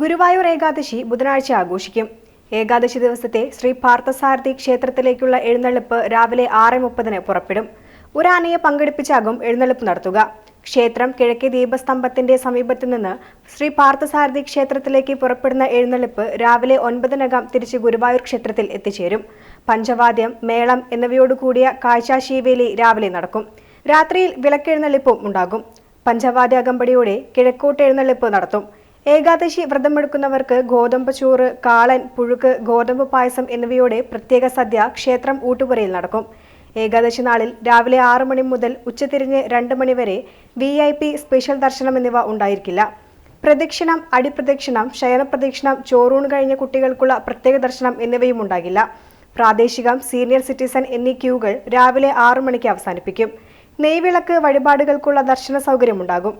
ഗുരുവായൂർ ഏകാദശി ബുധനാഴ്ച ആഘോഷിക്കും. ഏകാദശി ദിവസത്തെ ശ്രീ പാർത്ഥസാരഥി ക്ഷേത്രത്തിലേക്കുള്ള എഴുന്നള്ളിപ്പ് രാവിലെ ആറ് മുപ്പതിന് പുറപ്പെടും. ഒരാനയെ പങ്കെടുപ്പിച്ചാകും എഴുന്നള്ളിപ്പ് നടത്തുക. ക്ഷേത്രം കിഴക്കേ ദീപസ്തംഭത്തിന്റെ സമീപത്ത് നിന്ന് ശ്രീ പാർത്ഥസാരഥി ക്ഷേത്രത്തിലേക്ക് പുറപ്പെടുന്ന എഴുന്നള്ളിപ്പ് രാവിലെ ഒൻപതിനകം തിരിച്ച് ഗുരുവായൂർ ക്ഷേത്രത്തിൽ എത്തിച്ചേരും. പഞ്ചവാദ്യം മേളം എന്നിവയോടുകൂടിയ കാഴ്ചാശീവേലി രാവിലെ നടക്കും. രാത്രിയിൽ വിളക്കെഴുന്നള്ളിപ്പും ഉണ്ടാകും. പഞ്ചവാദ്യ അകമ്പടിയോടെ കിഴക്കോട്ട് എഴുന്നള്ളിപ്പ് നടത്തും. ഏകാദശി വ്രതമെടുക്കുന്നവർക്ക് ഗോതമ്പ് ചോറ് കാളൻ പുഴുക്ക് ഗോതമ്പ് പായസം എന്നിവയോടെ പ്രത്യേക സദ്യ ക്ഷേത്രം ഊട്ടുപുരയിൽ നടക്കും. ഏകാദശി നാളിൽ രാവിലെ ആറു മണി മുതൽ ഉച്ചതിരിഞ്ഞ് രണ്ട് മണിവരെ വി ഐ പി സ്പെഷ്യൽ ദർശനം എന്നിവ ഉണ്ടായിരിക്കില്ല. പ്രദക്ഷിണം അടിപ്രദക്ഷിണം ശയനപ്രദക്ഷിണം ചോറൂണ് കഴിഞ്ഞ കുട്ടികൾക്കുള്ള പ്രത്യേക ദർശനം എന്നിവയും ഉണ്ടാകില്ല. പ്രാദേശികം സീനിയർ സിറ്റിസൺ എന്നീ ക്യൂകൾ രാവിലെ ആറു മണിക്ക് അവസാനിപ്പിക്കും. നെയ്വിളക്ക് വഴിപാടുകൾക്കുള്ള ദർശന സൗകര്യമുണ്ടാകും.